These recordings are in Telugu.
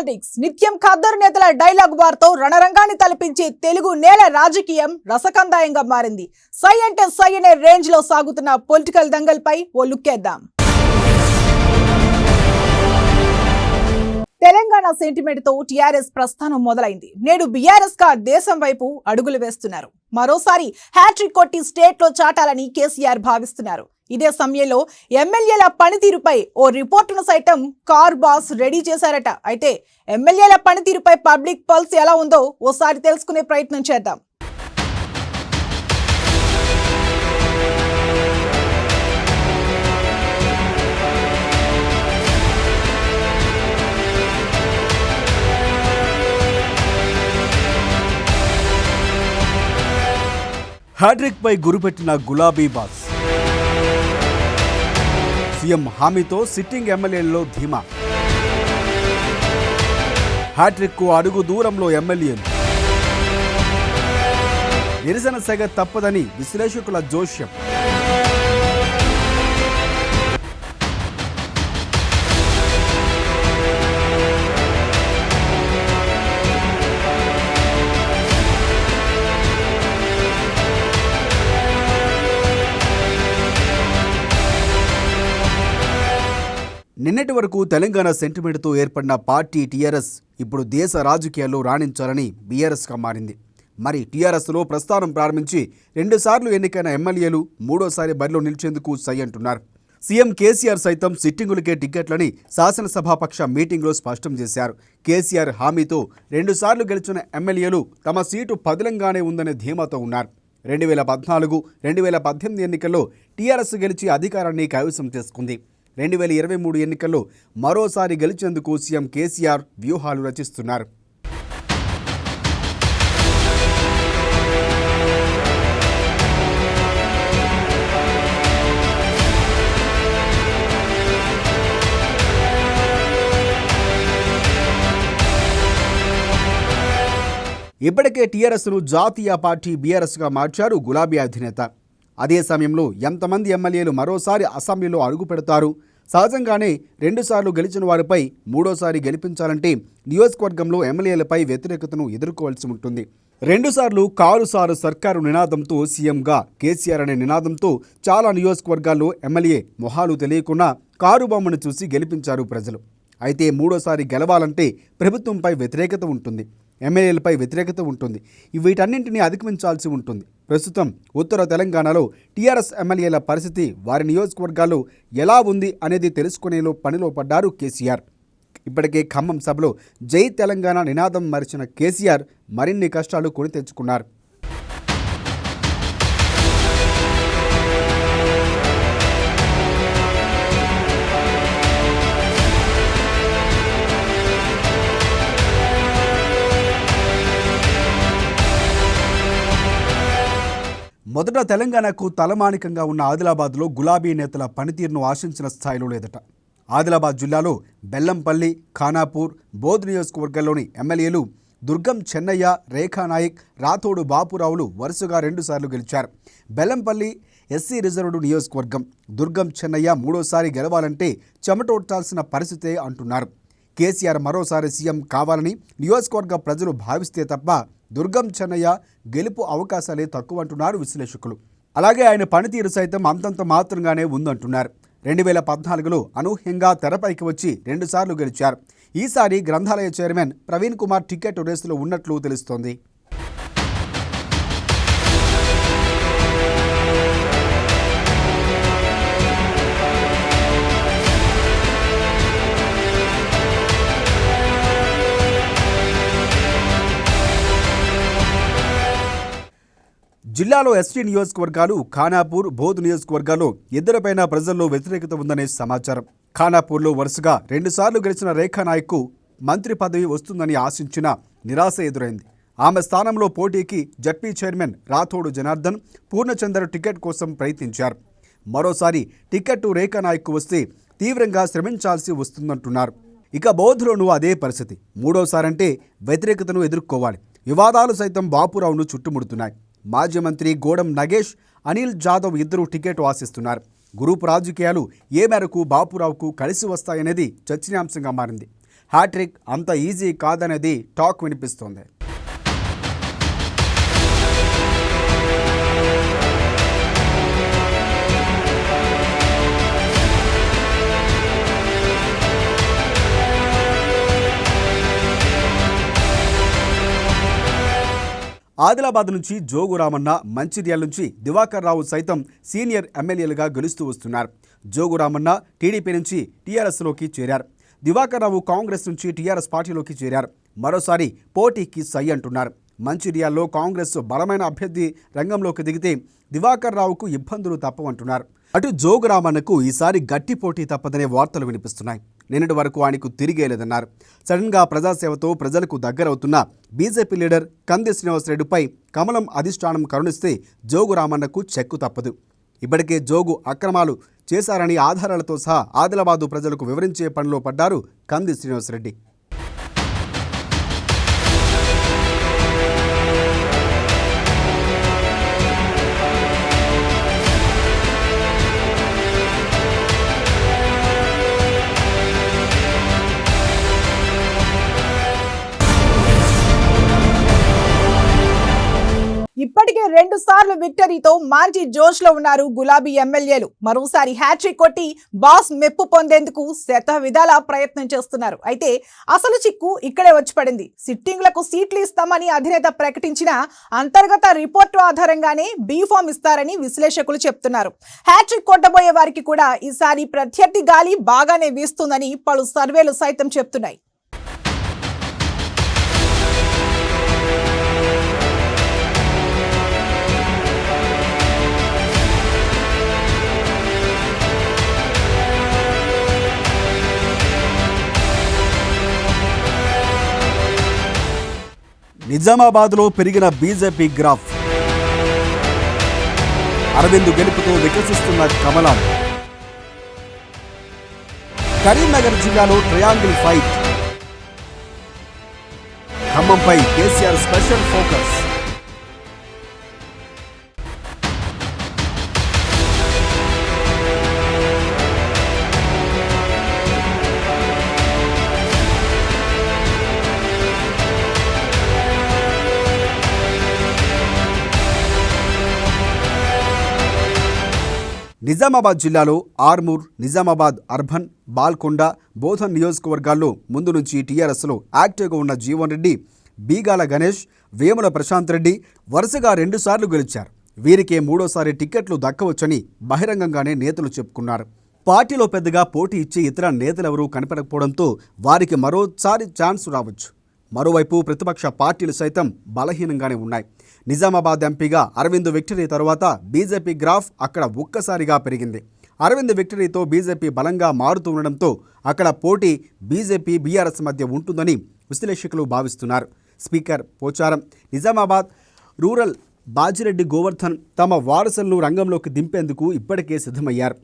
పాలిటిక్స్ నిత్యం ఖద్దరు నేతల డైలాగ్ వార్తో రణరంగాన్ని తలపించి తెలుగు నేల రాజకీయం రసకందాయంగా మారింది. సై అంటే సై అనే రేంజ్లో సాగుతున్న పొలిటికల్ దంగల్పై ఓ లుక్కేద్దాం తెలంగాణ సెంటిమెంట్తో టీఆర్ఎస్ ప్రస్థానం మొదలైంది. నేడు బీఆర్ఎస్గా దేశం వైపు అడుగులు వేస్తున్నారు. మరోసారి హ్యాట్రిక్ కొట్టి స్టేట్లో చాటాలని కేసీఆర్ భావిస్తున్నారు. ఇదే సమయంలో ఎమ్మెల్యేల పనితీరుపై ఓ రిపోర్టును సైతం కార్ బాస్ రెడీ చేశారట. అయితే ఎమ్మెల్యేల పనితీరుపై పబ్లిక్ పల్స్ ఎలా ఉందో ఓసారి తెలుసుకునే ప్రయత్నం చేద్దాం. హ్యాడ్రిక్ పై గురిపెట్టిన గులాబీ బాస్ సీఎం హామీతో సిట్టింగ్ ఎమ్మెల్యేల్లో ధీమా. హ్యాట్రిక్కు అడుగు దూరంలో ఎమ్మెల్యేలు. నిరసన సెగ తప్పదని విశ్లేషకుల జోష్యం. నిన్నటి వరకు తెలంగాణ సెంటిమెంట్తో ఏర్పడిన పార్టీ టీఆర్ఎస్ ఇప్పుడు దేశ రాజకీయాల్లో రాణించాలని బీఆర్ఎస్గా మారింది. మరి టీఆర్ఎస్లో ప్రస్థానం ప్రారంభించి రెండుసార్లు ఎన్నికైన ఎమ్మెల్యేలు మూడోసారి బరిలో నిలిచేందుకు సై అంటున్నారు. సీఎం కేసీఆర్ సైతం సిట్టింగులకే టిక్కెట్లని శాసనసభాపక్ష మీటింగ్లో స్పష్టం చేశారు. కేసీఆర్ హామీతో రెండుసార్లు గెలిచిన ఎమ్మెల్యేలు తమ సీటు పదిలంగానే ఉందనే ధీమాతో ఉన్నారు. రెండు వేల పద్నాలుగు రెండు వేల పద్దెనిమిది ఎన్నికల్లో టీఆర్ఎస్ గెలిచి అధికారాన్ని కైవసం చేసుకుంది. రెండు వేల ఇరవై మూడు ఎన్నికల్లో మరోసారి గెలిచేందుకు సీఎం కేసీఆర్ వ్యూహాలు రచిస్తున్నారు. ఇప్పటికే టీఆర్ఎస్ను జాతీయ పార్టీ బీఆర్ఎస్గా మార్చారు గులాబీ అధినేత. అదే సమయంలో ఎంతమంది ఎమ్మెల్యేలు మరోసారి అసెంబ్లీలో అడుగు పెడతారు సహజంగానే రెండుసార్లు గెలిచిన వారిపై మూడోసారి గెలిపించాలంటే నియోజకవర్గంలో ఎమ్మెల్యేలపై వ్యతిరేకతను ఎదుర్కోవాల్సి ఉంటుంది. రెండుసార్లు కారుసారు సర్కారు నినాదంతో సీఎంగా కేసీఆర్ అనే నినాదంతో చాలా నియోజకవర్గాల్లో ఎమ్మెల్యే మొహాలు తెలియకుండా కారు బొమ్మను చూసి గెలిపించారు ప్రజలు. అయితే మూడోసారి గెలవాలంటే ప్రభుత్వంపై వ్యతిరేకత ఉంటుంది. ఎమ్మెల్యేలపై వ్యతిరేకత ఉంటుంది. వీటన్నింటినీ అధిగమించాల్సి ఉంటుంది. ప్రస్తుతం ఉత్తర తెలంగాణలో టీఆర్ఎస్ ఎమ్మెల్యేల పరిస్థితి వారి నియోజకవర్గాల్లో ఎలా ఉంది అనేది తెలుసుకునేలో పనిలో పడ్డారు కేసీఆర్. ఇప్పటికే ఖమ్మం సభలో జై తెలంగాణ నినాదం మరిచిన కేసీఆర్ మరిన్ని కష్టాలు కొని తెచ్చుకున్నారు. మొదట తెలంగాణకు తలమానికంగా ఉన్న ఆదిలాబాద్లో గులాబీ నేతల పనితీరును ఆశించిన స్థాయిలో లేదట. ఆదిలాబాద్ జిల్లాలో బెల్లంపల్లి ఖానాపూర్ బోధ్ నియోజకవర్గంలోని ఎమ్మెల్యేలు దుర్గం చెన్నయ్య రేఖానాయక్ రాథోడు బాపురావులు వరుసగా రెండుసార్లు గెలిచారు. బెల్లంపల్లి ఎస్సీ రిజర్వ్డ్ నియోజకవర్గం దుర్గం చెన్నయ్య మూడోసారి గెలవాలంటే చెమటోడ్చాల్సిన పరిస్థితే అంటున్నారు. కేసీఆర్ మరోసారి సీఎం కావాలని నియోజకవర్గ ప్రజలు భావిస్తే తప్ప దుర్గం చెన్నయ్య గెలుపు అవకాశాలే తక్కువ అంటున్నారు విశ్లేషకులు. అలాగే ఆయన పనితీరు సైతం అంతంత మాత్రంగానే ఉందంటున్నారు. రెండు వేల పద్నాలుగులో అనూహ్యంగా తెరపైకి వచ్చి రెండుసార్లు గెలిచారు. ఈసారి గ్రంథాలయ చైర్మన్ ప్రవీణ్ కుమార్ టికెట్ రేసులో ఉన్నట్లు తెలుస్తోంది. జిల్లాలో ఎస్టీ నియోజకవర్గాలు ఖానాపూర్ బోధ్ నియోజకవర్గాల్లో ఇద్దరిపైన ప్రజల్లో వ్యతిరేకత ఉందనే సమాచారం. ఖానాపూర్లో వరుసగా రెండుసార్లు గెలిచిన రేఖా నాయక్కు మంత్రి పదవి వస్తుందని ఆశించిన నిరాశ ఎదురైంది. ఆమె స్థానంలో పోటీకి ZP chairman Rathod Janardhan Purnachander ticket కోసం ప్రయత్నించారు. మరోసారి టికెట్ రేఖా నాయక్కు వస్తే తీవ్రంగా శ్రమించాల్సి వస్తుందంటున్నారు. ఇక బౌద్ధులోనూ అదే పరిస్థితి. మూడోసారంటే వ్యతిరేకతను ఎదుర్కోవాలి. వివాదాలు సైతం బాపురావును చుట్టుముడుతున్నాయి. మాజీ మంత్రి గోడం నగేష్ అనిల్ జాదవ్ ఇద్దరు టికెట్ ఆశిస్తున్నారు. గ్రూప్ రాజకీయాలు ఏ మేరకు బాపురావుకు కలిసి వస్తాయనేది చర్చనీయాంశంగా మారింది. హ్యాట్రిక్ అంత ఈజీ కాదనేది టాక్ వినిపిస్తోంది. ఆదిలాబాద్ నుంచి జోగు రామన్న మంచిర్యాల నుంచి దివాకర్ రావు సైతం సీనియర్ ఎమ్మెల్యేలుగా గెలుస్తూ వస్తున్నారు. జోగు రామన్న టీడీపీ నుంచి టీఆర్ఎస్లోకి చేరారు. దివాకర్ రావు కాంగ్రెస్ నుంచి టీఆర్ఎస్ పార్టీలోకి చేరారు. మరోసారి పోటీకి సై అంటున్నారు. మంచిర్యాల్లో కాంగ్రెస్ బలమైన అభ్యర్థి రంగంలోకి దిగితే దివాకర్ రావుకు ఇబ్బందులు తప్పవంటున్నారు. అటు జోగు రామన్నకు ఈసారి గట్టి పోటీ తప్పదనే వార్తలు వినిపిస్తున్నాయి. నిన్నటి వరకు ఆయనకు తిరిగేలేదన్నారు సడన్గా ప్రజాసేవతో ప్రజలకు దగ్గరవుతున్న బీజేపీ లీడర్ కంది శ్రీనివాసరెడ్డిపై కమలం అధిష్టానం కరుణిస్తే జోగు రామన్నకు చెక్కు తప్పదు. ఇప్పటికే జోగు అక్రమాలు చేశారని ఆధారాలతో సహా ఆదిలాబాదు ప్రజలకు వివరించే పనిలో పడ్డారు కంది శ్రీనివాసరెడ్డి. ఇప్పటికే రెండు సార్లు విక్టరీతో మంచి జోష్లో ఉన్నారు గులాబీ ఎమ్మెల్యేలు. మరోసారి హ్యాట్రిక్ కొట్టి బాస్ మెప్పు పొందేందుకు శత విధాల ప్రయత్నం చేస్తున్నారు. అయితే అసలు చిక్కు ఇక్కడే వచ్చి పడింది. సిట్టింగ్లకు సీట్లు ఇస్తామని అధినేత ప్రకటించిన అంతర్గత రిపోర్టు ఆధారంగానే బీఫామ్ ఇస్తారని విశ్లేషకులు చెప్తున్నారు. హ్యాట్రిక్ కొట్టబోయే వారికి కూడా ఈసారి ప్రత్యర్థి గాలి బాగానే వీస్తుందని పలు సర్వేలు సైతం చెప్తున్నాయి. నిజామాబాద్లో పెరిగిన బీజేపీ గ్రాఫ్. అరవింద్ గెలుపుతో వికసిస్తున్న కమలం. కరీంనగర్ జిల్లాలో ట్రయాంగిల్ ఫైట్. ఖమ్మంపై కేసీఆర్ స్పెషల్ ఫోకస్. నిజామాబాద్ జిల్లాలో ఆర్మూర్ నిజామాబాద్ అర్బన్ బాల్కొండ బోధన్ నియోజకవర్గాల్లో ముందు నుంచి టీఆర్ఎస్లో యాక్టివ్గా ఉన్న జీవన్ రెడ్డి బీగాల గణేష్ వేముల ప్రశాంత్ రెడ్డి వరుసగా రెండుసార్లు గెలిచారు. వీరికే మూడోసారి టిక్కెట్లు దక్కవచ్చని బహిరంగంగానే నేతలు చెప్పుకున్నారు. పార్టీలో పెద్దగా పోటీ ఇచ్చే ఇతర నేతలెవరూ కనపడకపోవడంతో వారికి మరోసారి ఛాన్స్ రావచ్చు. మరోవైపు ప్రతిపక్ష పార్టీలు సైతం బలహీనంగానే ఉన్నాయి. నిజామాబాద్ ఎంపీగా అరవింద్ విక్టరీ తర్వాత బీజేపీ గ్రాఫ్ అక్కడ ఒక్కసారిగా పెరిగింది. అరవింద్ విక్టరీతో బీజేపీ బలంగా మారుతూ ఉండడంతో అక్కడ పోటీ బీజేపీ బీఆర్ఎస్ మధ్య ఉంటుందని విశ్లేషకులు భావిస్తున్నారు. స్పీకర్ పోచారం నిజామాబాద్ రూరల్ బాజిరెడ్డి గోవర్ధన్ తమ వారసులను రంగంలోకి దింపేందుకు ఇప్పటికే సిద్ధమయ్యారు.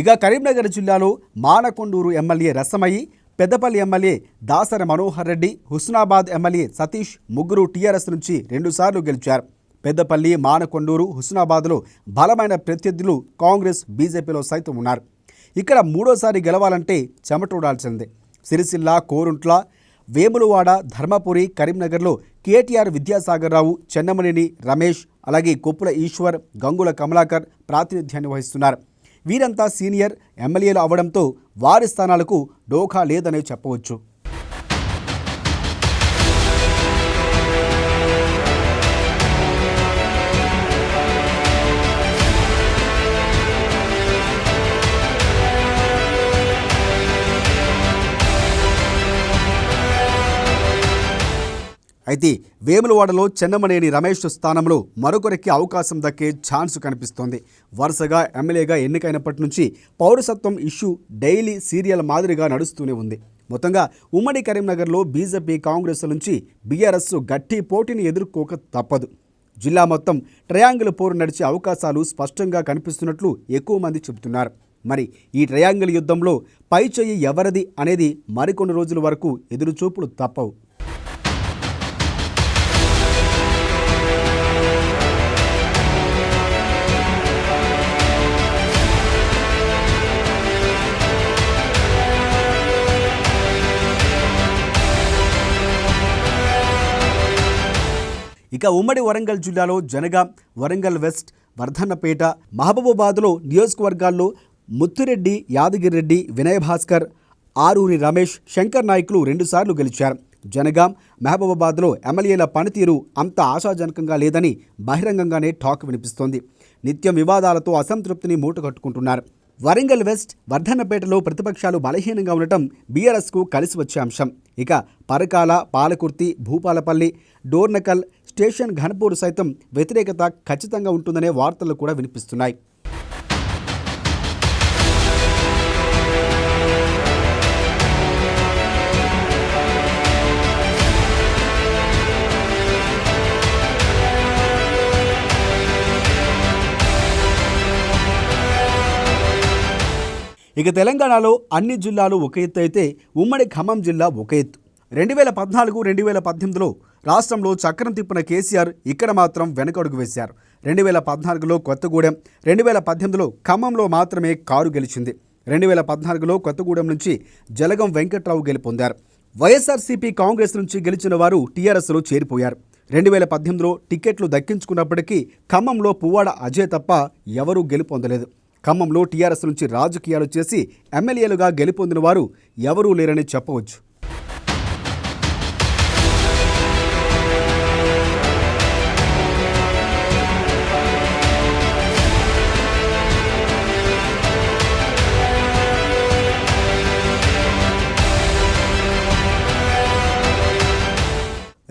ఇక కరీంనగర్ జిల్లాలో Manakondur MLA Rasamayi Peddapalli MLA Dasari Manohar Reddy Husnabad MLA Satish ముగ్గురు టీఆర్ఎస్ నుంచి రెండుసార్లు గెలిచారు. పెద్దపల్లి మానకొండూరు హుస్నాబాద్లో బలమైన ప్రత్యర్థులు కాంగ్రెస్ బీజేపీలో సైతం ఉన్నారు. ఇక్కడ మూడోసారి గెలవాలంటే చెమటూడాల్సిందే సిరిసిల్ల కోరుంట్ల వేములవాడ ధర్మపురి కరీంనగర్లో కేటీఆర్ విద్యాసాగర్ రావు చెన్నమనేని రమేష్ అలాగే కొప్పుల ఈశ్వర్ గంగుల కమలాకర్ ప్రాతినిధ్యాన్ని వహిస్తున్నారు. వీరంతా సీనియర్ ఎమ్మెల్యేలు అవడంతో వారి స్థానాలకు డోఖా లేదనే చెప్పవచ్చు. అయితే వేములవాడలో చెన్నమనేని రమేష్ స్థానంలో మరొకరికి అవకాశం దక్కే ఛాన్స్ కనిపిస్తోంది. వరుసగా ఎమ్మెల్యేగా ఎన్నికైనప్పటి నుంచి పౌరసత్వం ఇష్యూ డైలీ సీరియల్ మాదిరిగా నడుస్తూనే ఉంది. మొత్తంగా ఉమ్మడి కరీంనగర్లో బీజేపీ కాంగ్రెస్ నుంచి బీఆర్ఎస్ గట్టి పోటీని ఎదుర్కోక తప్పదు. జిల్లా మొత్తం ట్రయాంగిల్ పోరు నడిచే అవకాశాలు స్పష్టంగా కనిపిస్తున్నట్లు ఎక్కువ మంది చెబుతున్నారు. మరి ఈ ట్రయాంగిల్ యుద్ధంలో పై చెయ్యి ఎవరిది అనేది మరికొన్ని రోజుల వరకు ఎదురుచూపులు తప్పవు. ఇక ఉమ్మడి వరంగల్ జిల్లాలో జనగాం వరంగల్ వెస్ట్ వర్ధన్నపేట మహబూబాబాద్లో నియోజకవర్గాల్లో ముత్తిరెడ్డి యాదగిరిరెడ్డి వినయ భాస్కర్ ఆరూరి రమేష్ శంకర్ నాయకులు రెండుసార్లు గెలిచారు. జనగాం మహబూబాబాద్లో ఎమ్మెల్యేల పనితీరు అంత ఆశాజనకంగా లేదని బహిరంగంగానే టాక్ వినిపిస్తోంది. నిత్యం వివాదాలతో అసంతృప్తిని మూటగట్టుకుంటున్నారు వరంగల్ వెస్ట్ వర్ధన్నపేటలో ప్రతిపక్షాలు బలహీనంగా ఉండటం బీఆర్ఎస్కు కలిసి వచ్చే అంశం. ఇక పరకాల పాలకుర్తి భూపాలపల్లి డోర్నకల్ స్టేషన్ ఘనపూర్ సైతం వ్యతిరేకత ఖచ్చితంగా ఉంటుందనే వార్తలు కూడా వినిపిస్తున్నాయి. ఇక తెలంగాణలో అన్ని జిల్లాలు ఒక ఎత్తు అయితే ఉమ్మడి ఖమ్మం జిల్లా ఒక ఎత్తు. రెండు వేల పద్నాలుగు రెండు వేల పద్దెనిమిదిలో రాష్ట్రంలో చక్రం తిప్పిన కేసీఆర్ ఇక్కడ మాత్రం వెనకడుగు వేశారు. రెండు వేల పద్నాలుగులో కొత్తగూడెం రెండు వేల పద్దెనిమిదిలో ఖమ్మంలో మాత్రమే కారు గెలిచింది. రెండు వేల పద్నాలుగులో కొత్తగూడెం నుంచి జలగం వెంకట్రావు గెలుపొందారు. వైఎస్ఆర్సీపీ కాంగ్రెస్ నుంచి గెలిచిన వారు టీఆర్ఎస్లో చేరిపోయారు. రెండు వేల పద్దెనిమిదిలో టికెట్లు దక్కించుకున్నప్పటికీ ఖమ్మంలో పువ్వాడ అజయ్ తప్ప ఎవరూ గెలుపొందలేదు. ఖమ్మంలో టీఆర్ఎస్ నుంచి రాజకీయాలు చేసి ఎమ్మెల్యేలుగా గెలుపొందిన వారు ఎవరూ లేరని చెప్పవచ్చు.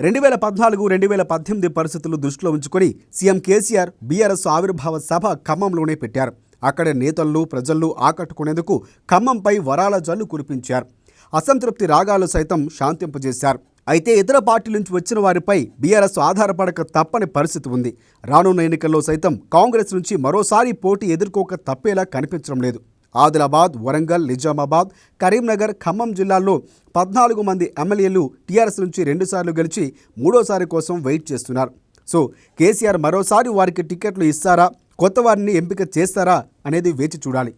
రెండు వేల పద్నాలుగు రెండు వేల పద్దెనిమిది పరిస్థితులు దృష్టిలో ఉంచుకొని సీఎం కేసీఆర్ బీఆర్ఎస్ ఆవిర్భావ సభ ఖమ్మంలోనే పెట్టారు. అక్కడ నేతలను ప్రజలను ఆకట్టుకునేందుకు ఖమ్మంపై వరాల జల్లు కురిపించారు. అసంతృప్తి రాగాలు సైతం శాంతింపజేశారు. అయితే ఇతర పార్టీల నుంచి వచ్చిన వారిపై బీఆర్ఎస్ ఆధారపడక తప్పని పరిస్థితి ఉంది. రానున్న ఎన్నికల్లో సైతం కాంగ్రెస్ నుంచి మరోసారి పోటీ ఎదుర్కోక తప్పేలా కనిపించడం లేదు. ఆదిలాబాద్ వరంగల్ నిజామాబాద్ కరీంనగర్ ఖమ్మం జిల్లాల్లో పద్నాలుగు మంది ఎమ్మెల్యేలు టీఆర్ఎస్ నుంచి రెండుసార్లు గెలిచి మూడోసారి కోసం వెయిట్ చేస్తున్నారు. సో కేసీఆర్ మరోసారి వారికి టికెట్లు ఇస్తారా? కొత్త వారిని ఎంపిక చేస్తారా? అనేది వేచి చూడాలి.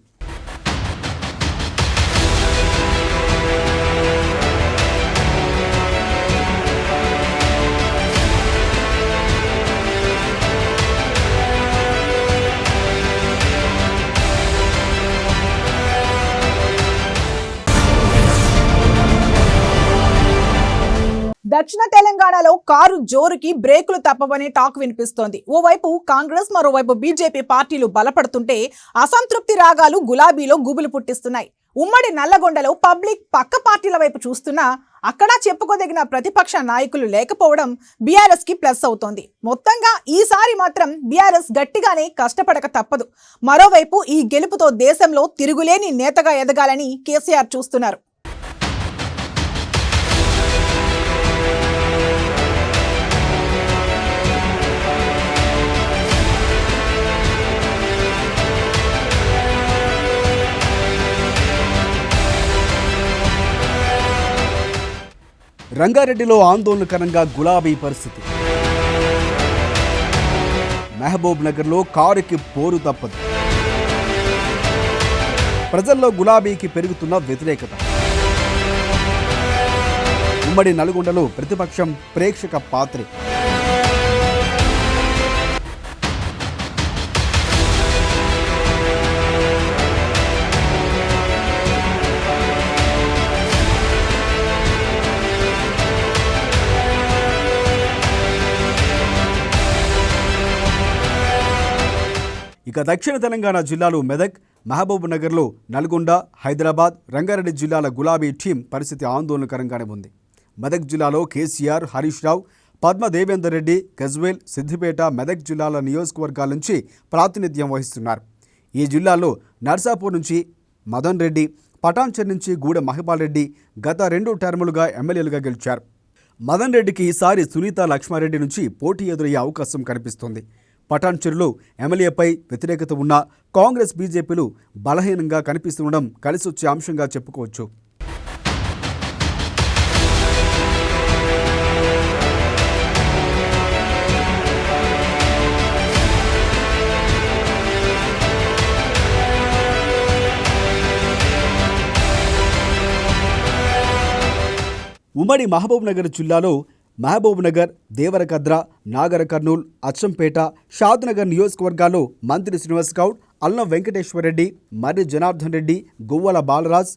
దక్షిణ తెలంగాణలో కారు జోరుకి బ్రేకులు తప్పవనే టాక్ వినిపిస్తోంది. ఓవైపు కాంగ్రెస్ మరోవైపు బీజేపీ పార్టీలు బలపడుతుంటే అసంతృప్తి రాగాలు గులాబీలో గుబులు పుట్టిస్తున్నాయి. ఉమ్మడి నల్లగొండలో పబ్లిక్ పక్క పార్టీల వైపు చూస్తున్నా అక్కడ చెప్పుకోదగిన ప్రతిపక్ష నాయకులు లేకపోవడం బీఆర్ఎస్కి ప్లస్ అవుతోంది. మొత్తంగా ఈసారి మాత్రం బీఆర్ఎస్ గట్టిగానే కష్టపడక తప్పదు. మరోవైపు ఈ గెలుపుతో దేశంలో తిరుగులేని నేతగా ఎదగాలని కేసీఆర్ చూస్తున్నారు. రంగారెడ్డిలో ఆందోళనకరంగా గులాబీ పరిస్థితి. మహబూబ్ నగర్లో కారుకి పోరు తప్పదు. ప్రజల్లో గులాబీకి పెరుగుతున్న వ్యతిరేకత. ఉమ్మడి నల్గొండలో ప్రతిపక్షం ప్రేక్షక పాత్రే. ఇక దక్షిణ తెలంగాణ జిల్లాలు మెదక్ మహబూబ్ నగర్లో నల్గొండ హైదరాబాద్ రంగారెడ్డి జిల్లాల గులాబీ టీం పరిస్థితి ఆందోళనకరంగానే ఉంది. మెదక్ జిల్లాలో కేసీఆర్ హరీష్ రావు పద్మ దేవేందర్ రెడ్డి గజ్వేల్ సిద్దిపేట మెదక్ జిల్లాల నియోజకవర్గాల నుంచి ప్రాతినిధ్యం వహిస్తున్నారు. ఈ జిల్లాలో నర్సాపూర్ నుంచి మదన్ రెడ్డి పటాన్చర్ నుంచి గూడ మహిపాల్ రెడ్డి గత రెండు టర్ములుగా ఎమ్మెల్యేలుగా గెలిచారు. మదన్ రెడ్డికి ఈసారి సునీత లక్ష్మారెడ్డి నుంచి పోటీ ఎదురయ్యే అవకాశం కనిపిస్తోంది. పటాన్చెరులో ఎమ్మెల్యేపై వ్యతిరేకత ఉన్న కాంగ్రెస్ బీజేపీలు బలహీనంగా కనిపిస్తుండడం కలిసొచ్చే అంశంగా చెప్పుకోవచ్చు. ఉమ్మడి మహబూబ్ నగర్ జిల్లాలో మహబూబ్ నగర్ దేవరకద్ర నాగర కర్నూల్ అచ్చంపేట షాద్నగర్ నియోజకవర్గాల్లో మంత్రి శ్రీనివాస్ గౌడ్ అల్లం వెంకటేశ్వరరెడ్డి మర్రి జనార్దన్ రెడ్డి గువ్వల బాలరాజ్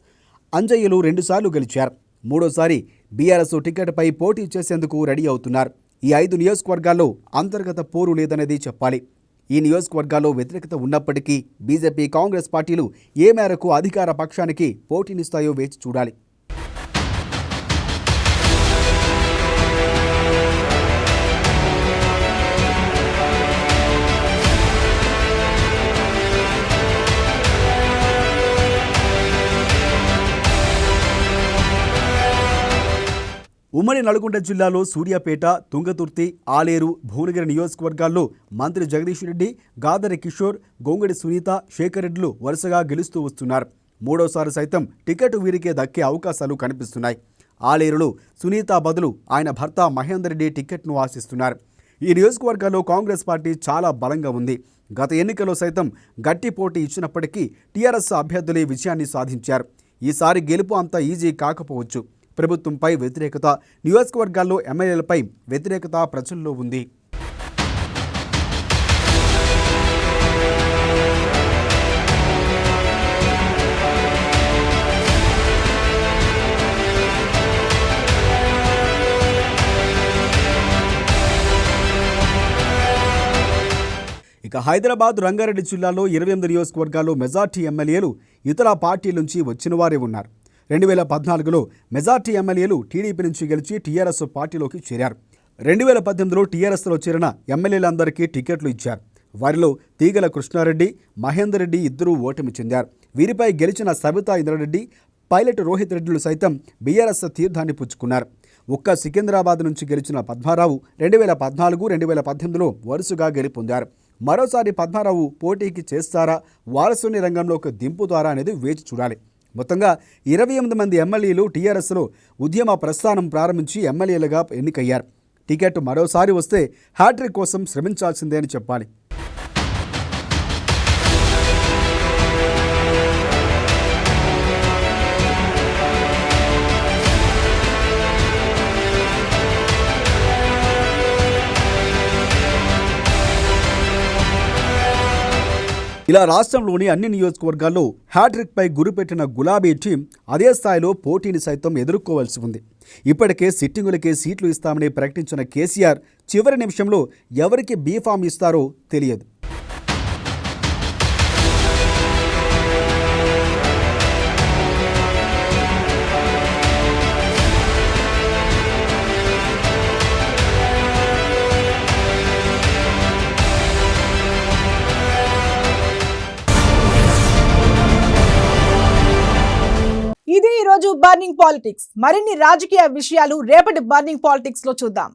అంజయ్యలు రెండుసార్లు గెలిచారు. మూడోసారి బీఆర్ఎస్ టికెట్పై పోటీ చేసేందుకు రెడీ అవుతున్నారు. ఈ ఐదు నియోజకవర్గాల్లో అంతర్గత పోరు లేదనేది చెప్పాలి. ఈ నియోజకవర్గాల్లో వ్యతిరేకత ఉన్నప్పటికీ బీజేపీ కాంగ్రెస్ పార్టీలు ఏ మేరకు అధికార పక్షానికి పోటీనిస్తాయో వేచి చూడాలి. ఉమ్మడి నల్గొండ జిల్లాలో సూర్యాపేట తుంగతుర్తి ఆలేరు భువనగిరి నియోజకవర్గాల్లో మంత్రి జగదీష్ రెడ్డి గాదరి కిషోర్ గోంగడి సునీత శేఖర్ రెడ్డిలు వరుసగా గెలుస్తూ వస్తున్నారు. మూడోసారి సైతం టికెట్ వీరికే దక్కే అవకాశాలు కనిపిస్తున్నాయి. ఆలేరులో సునీత బదులు ఆయన భర్త మహేందర్ రెడ్డి టికెట్ను ఆశిస్తున్నారు. ఈ నియోజకవర్గాల్లో కాంగ్రెస్ పార్టీ చాలా బలంగా ఉంది. గత ఎన్నికల్లో సైతం గట్టి పోటీ ఇచ్చినప్పటికీ టీఆర్ఎస్ అభ్యర్థులే విజయాన్ని సాధించారు. ఈసారి గెలుపు అంత ఈజీ కాకపోవచ్చు. ప్రభుత్వంపై వ్యతిరేకత నియోజకవర్గాల్లో ఎమ్మెల్యేలపై వ్యతిరేకత ప్రజల్లో ఉంది. ఇక హైదరాబాద్ రంగారెడ్డి జిల్లాలో ఇరవై ఎనిమిది నియోజకవర్గాల్లో మెజార్టీ ఎమ్మెల్యేలు ఇతర పార్టీల నుంచి వచ్చిన వారే ఉన్నారు. రెండు వేల పద్నాలుగులో మెజార్టీ ఎమ్మెల్యేలు టీడీపీ నుంచి గెలిచి టీఆర్ఎస్ పార్టీలోకి చేరారు. రెండు వేల పద్దెనిమిదిలో టీఆర్ఎస్లో చేరిన ఎమ్మెల్యేలందరికీ టికెట్లు ఇచ్చారు. వారిలో తీగల కృష్ణారెడ్డి మహేందర్ రెడ్డి ఇద్దరూ ఓటమి చెందారు. వీరిపై గెలిచిన సబితా ఇంద్రారెడ్డి పైలట్ రోహిత్ రెడ్డిలు సైతం బీఆర్ఎస్ తీర్థాన్ని పుచ్చుకున్నారు. ఒక్క సికింద్రాబాద్ నుంచి గెలిచిన పద్మారావు రెండు వేల పద్నాలుగు రెండు వేల పద్దెనిమిదిలో వరుసగా గెలుపొందారు. మరోసారి పద్మారావు పోటీకి చేస్తారా? వారసుని రంగంలోకి దింపుతారా అనేది వేచి చూడాలి. మొత్తంగా ఇరవై ఎనిమిది మంది ఎమ్మెల్యేలు టీఆర్ఎస్లో ఉద్యమ ప్రస్థానం ప్రారంభించి ఎమ్మెల్యేలుగా ఎన్నికయ్యారు. టికెట్ మరోసారి వస్తే హ్యాట్రిక్ కోసం శ్రమించాల్సిందే అని చెప్పాలి. ఇలా రాష్ట్రంలోని అన్ని నియోజకవర్గాల్లో హ్యాట్రిక్పై గురిపెట్టిన గులాబీ టీం అదే స్థాయిలో పోటీని సైతం ఎదుర్కోవాల్సి ఉంది. ఇప్పటికే సిట్టింగులకే సీట్లు ఇస్తామని ప్రకటించిన కేసీఆర్ చివరి నిమిషంలో ఎవరికి బీఫామ్ ఇస్తారో తెలియదు. బర్నింగ్ పాలిటిక్స్ మరిన్ని రాజకీయ విషయాలు రేపటి బర్నింగ్ పాలిటిక్స్లో చూద్దాం.